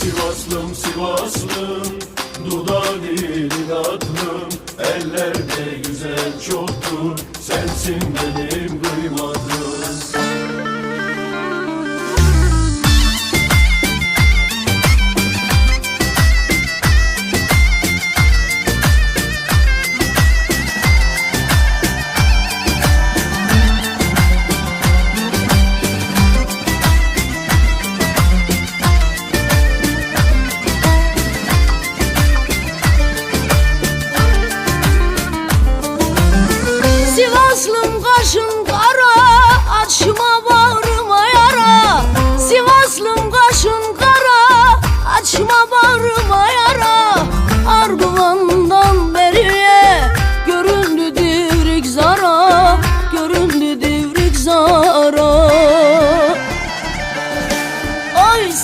Sivaslım Sivaslım Dudağı dilin aklım Ellerde güzel çoktur Sensin benim kıymadım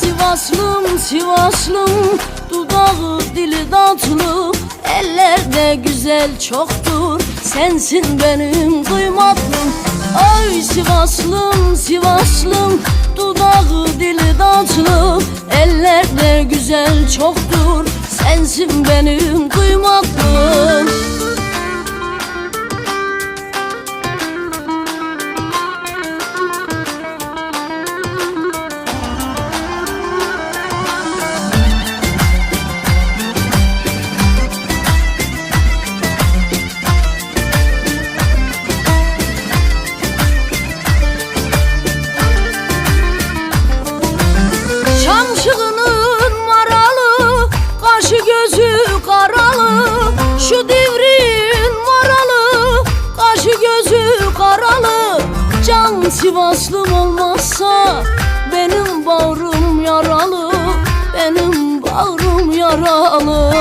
Sivaslım Sivaslım Dudağı dili tatlı Ellerde güzel çoktur. Sensin benim kıymatlım Ay Sivaslım Sivaslım Dudağı dili tatlı Ellerde güzel çoktur. Sensin benim kıymatlım Çamşığının maralı Kaşı gözü karalı. Şu divrin maralı Kaşı gözü karalı. Can Sivaslım olmazsa Benim bağrım yaralı. Benim bağrım yaralı.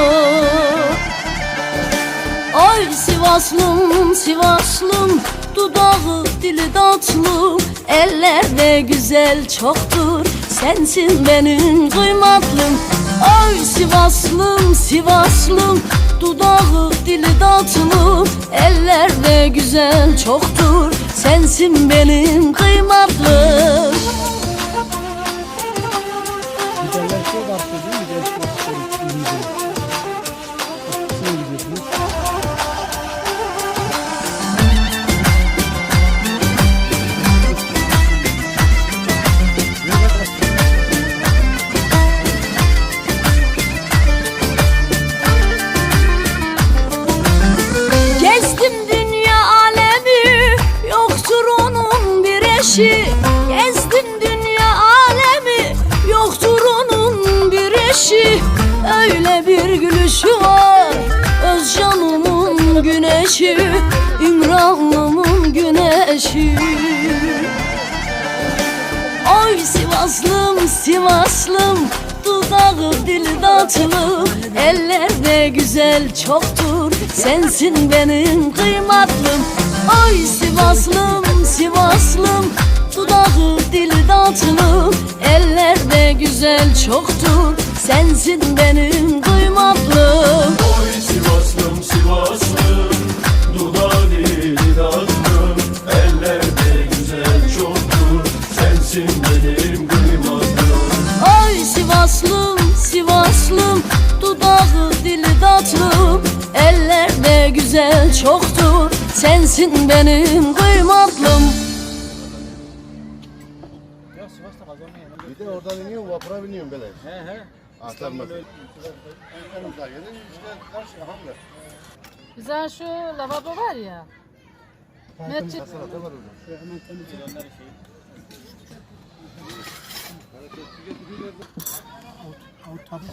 Ay Sivaslım Sivaslım Dudağı dili tatlı Ellerde güzel çoktur Sensin benim kıymatlım. Ay Sivaslım Sivaslım. Dudağı dili tatlı Ellerde güzel çoktur. Sensin benim kıymatlım Öyle bir gülüşü var. Öz canımın güneşi İmranlımın güneşi. Oy Sivaslım Sivaslım Dudağı dili tatlı Ellerde güzel çoktur Sensin benim kıymatlım. Oy Sivaslım Sivaslım Dudağı dili tatlı Ellerde güzel çoktur Sensin benim kıymatlım Oy Sivaslım Sivaslım Dudağı dilin aklım Ellerde güzel çoktur Sensin benim kıymadım Ay Sivaslım, Sivaslım Dudağı dili tatlı Ellerde güzel çoktur Sensin benim kıymatlım Bir de oradan iniyorum vapura biniyorum böyle. He he. Aktarması. Güzel şu lavabo var ya. Mescit. Salata var orada. Hemen temizleyin. Avut tabii.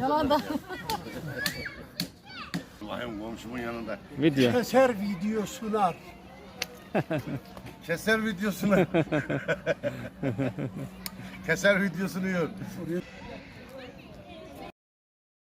Yalan da. Allah'ım komşumun yanında. Video. Keser videosular. Keser videosunu. Keser videosunu yiyor.